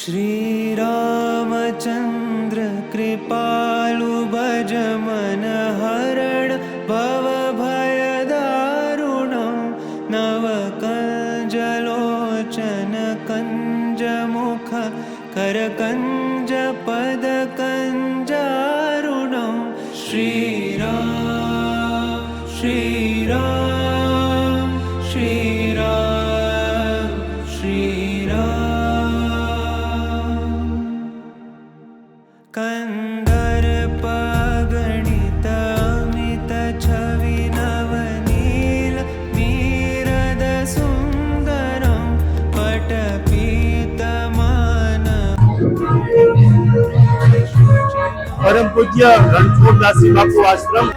श्रीरामचन्द्र कृपालु भज मन हरण भव भयदारुणं नवकञ्जलोचन कञ्जमुख करकञ्ज पदकञ्जारुणं श्रीराम श्रीराम श्रीराम પરમ પૂજ્ય રણછોડદાસજી બાપુ આશ્રમ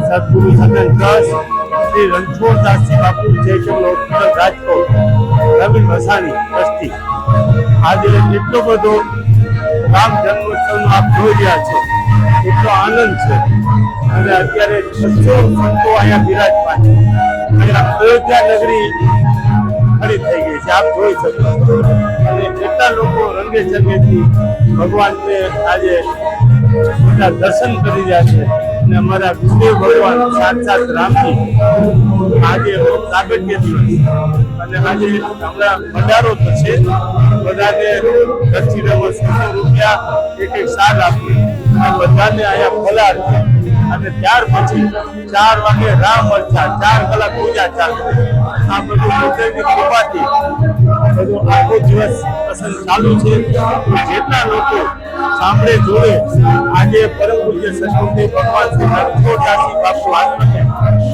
સદગુરુ સદન trust Shri Ranchhoddasji Bapu charitable hospital Rajkot Ravin Vasani trustee આજે એટલો બધો રામ જન્મોત્સવનો આપ જોઈ રહ્યા છો. એટલો આનંદ છે. અને અત્યારે છસો સંતો અહીંયા બિરાજમાન છે. અને અયોધ્યા નગરી ખરી થઈ ગઈ છે. આપ જોઈ શકો. અને કેટલા લોકો રંગે ચંગેથી ભગવાનને આજે બધા દર્શન કરી રહ્યા છે. અને અમારા ગુરુદેવ ભગવાન સાક્ષાત રામજી આજે સાગત્ય દિવસ અને આજે હમણાં ભંડારો થશે બધાને રમો સો રૂપિયા એક એક સાગ આપી અને બધાને અહીંયા ફલાર અને ત્યાર પછી ચાર વાગે રામ અર્ચા ચાર કલાક પૂજા ચાલશે આ બધું ગુરુદેવની કૃપાથી બધું આખો દિવસ પસંદ ચાલુ છે. જેટલા લોકો સાંભળે, જોડે. આજે પરમ પૂજ્ય સંસ્કૃતિ ભગવાન શ્રી રણછોડદાસજી બાપુ આશ્રમે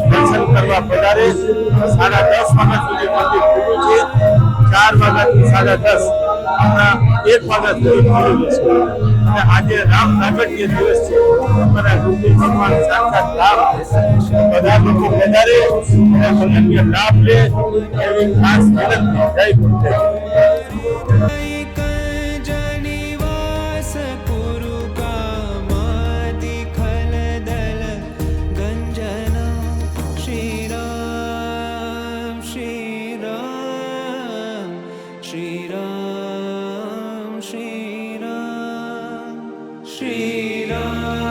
દર્શન કરવા પધારે. સાડા દસ વાગ્યા સુધી મંદિર ખુલ્લું છે. ચાર વાગ્યાથી સાડા દસ. હમણાં એક વાગ્યા સુધી ખુલ્લું છે. અને આજે રામ નાગટ્ય દિવસ છે. અમારા ગુરુદેવ ભગવાન સાક્ષાત રામ બધા લોકો પધારે અને અનન્ય લાભ લે એવી ખાસ વિનંતી. જય ગુરુદેવ. श्रीराम श्रीराम श्रीराम